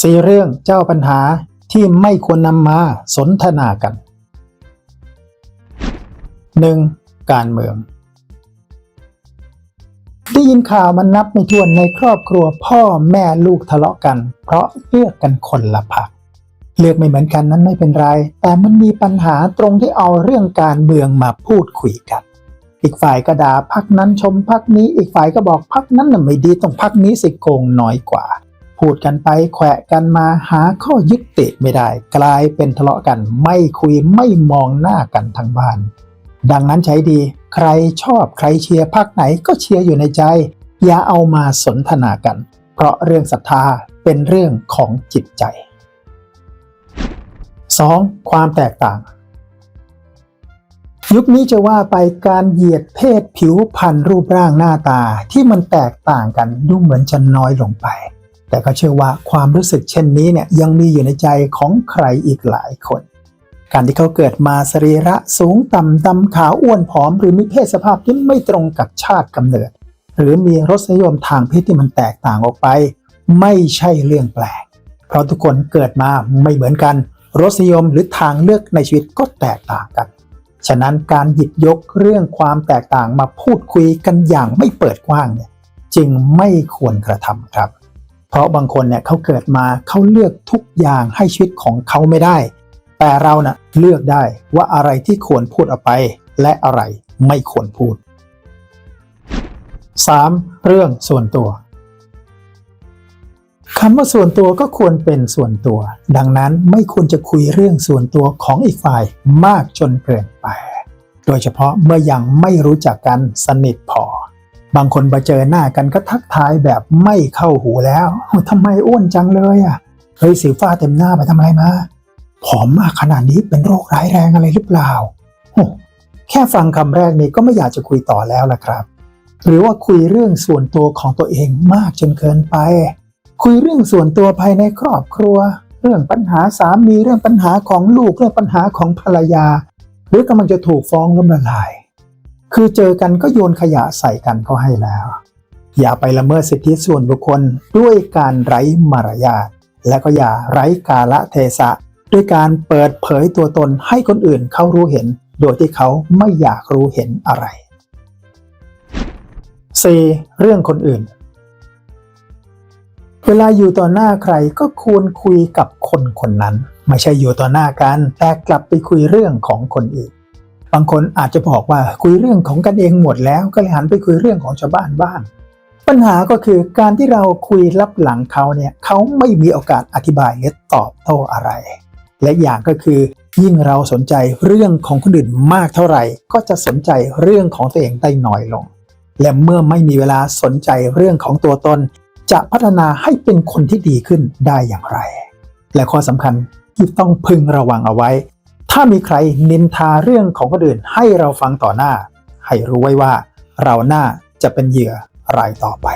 สี่เรื่องเจ้าปัญหาที่ไม่ควรนำมาสนทนากัน 1. การเมือง ได้ยินข่าวมันนับไม่ถ้วนในครอบครัวพ่อแม่ลูกทะเลาะกัน เพราะเลือกกันคนละพรรคเลือกไม่เหมือนกันนั้นไม่เป็นไร แต่มันมีปัญหาตรงที่เอาเรื่องการเมืองมาพูดคุยกัน อีกฝ่ายก็ด่าพักนั้นชมพักนี้ อีกฝ่ายก็บอกพักนั้นน่ะไม่ดีตรงพักนี้สิโกงน้อยกว่า พูดกันไปแขวะกันมาหาข้อยึดติไม่ได้ กลายเป็นทะเลาะกันไม่คุยไม่มองหน้ากันทั้งบ้าน ดังนั้นใช้ดี ใครชอบใครเชียร์พักไหนก็เชียร์อยู่ในใจ อย่าเอามาสนทนากัน เพราะเรื่องศรัทธาเป็นเรื่องของจิตใจ 2. ความแตกต่าง ยุคนี้จะว่าไปการเหยียดเพศผิวพรรณรูปร่างหน้าตาที่มันแตกต่างกันดูเหมือนจะน้อยลงไป แต่ก็เชื่อว่าความรู้สึกเช่นนี้เนี่ยยังมีอยู่ในใจของใครอีกหลายคน การที่เขาเกิดมาสรีระสูงต่ำดำขาวอ้วนผอม หรือมีเพศสภาพที่ไม่ตรงกับชาติกำเนิด หรือมีรสนิยมทางเพศที่มันแตกต่างออกไป ไม่ใช่เรื่องแปลก เพราะทุกคนเกิดมาไม่เหมือนกัน รสนิยมหรือทางเลือกในชีวิตก็แตกต่างกันฉะนั้นการหยิบยกเรื่องความแตกต่างมาพูดคุยกันอย่างไม่เปิดกว้างเนี่ยจึงไม่ควรกระทำครับ เพราะบางคนเนี่ยเขาเกิดมาเขาเลือกทุกอย่างให้ชีวิตของเขาไม่ได้ แต่เรานะ่ะเลือกได้ว่าอะไรที่ควรพูดออกไป และอะไรไม่ควรพูด 3. เรื่องส่วนตัวคำว่าส่วนตัวก็ควรเป็นส่วนตัว ดังนั้นไม่ควรจะคุยเรื่องส่วนตัวของอีกฝ่ายมากจนเกินไป โดยเฉพาะเมื่อยังไม่รู้จักกันสนิทพอ บางคนมาเจอหน้ากันก็ทักทายแบบไม่เข้าหูแล้วทำไมอ้วนจังเลยอะเฮ้ยสิวฟ้าเต็มหน้าไปทำอะไรมาผอมมากขนาดนี้เป็นโรคร้ายแรงอะไรหรือเปล่าโอ้แค่ฟังคำแรกนี้ก็ไม่อยากจะคุยต่อแล้วล่ะครับ หรือว่าคุยเรื่องส่วนตัวของตัวเองมากจนเกินไป คุยเรื่องส่วนตัวภายในครอบครัว เรื่องปัญหาสามีเรื่องปัญหาของลูกเรื่องปัญหาของภรรยา หรือกำลังจะถูกฟ้องล้มละลาย คือเจอกันก็โยนขยะใส่กันเขาให้แล้ว อย่าไปละเมิดสิทธิส่วนบุคคลด้วยการไร้มารยาทและก็อย่าไร้กาละเทศะด้วยการเปิดเผยตัวตนให้คนอื่นเขารู้เห็น โดยที่เขาไม่อยากรู้เห็นอะไร 4. เรื่องคนอื่น เวลาอยู่ต่อหน้าใครก็ควรคุยกับคนคนนั้น ไม่ใช่อยู่ต่อหน้ากันแต่กลับไปคุยเรื่องของคนอื่น บางคนอาจจะบอกว่าคุยเรื่องของกันเองหมดแล้ว ก็เลยหันไปคุยเรื่องของชาวบ้านบ้างปัญหาก็คือการที่เราคุยลับหลังเขาเนี่ยเขาไม่มีโอกาสอธิบายหรือตอบโต้อะไร และอย่างก็คือ ยิ่งเราสนใจเรื่องของคนอื่นมากเท่าไหร่ ก็จะสนใจเรื่องของตัวเองได้น้อยลง และเมื่อไม่มีเวลาสนใจเรื่องของตัวตน จะพัฒนาให้เป็นคนที่ดีขึ้นได้อย่างไร และข้อสำคัญที่ต้องพึงระวังเอาไว้ ถ้ามีใครนินทาเรื่องของคนอื่นให้เราฟังต่อหน้า ให้รู้ไว้ว่าเราหน้าจะเป็นเหยื่อรายต่อไป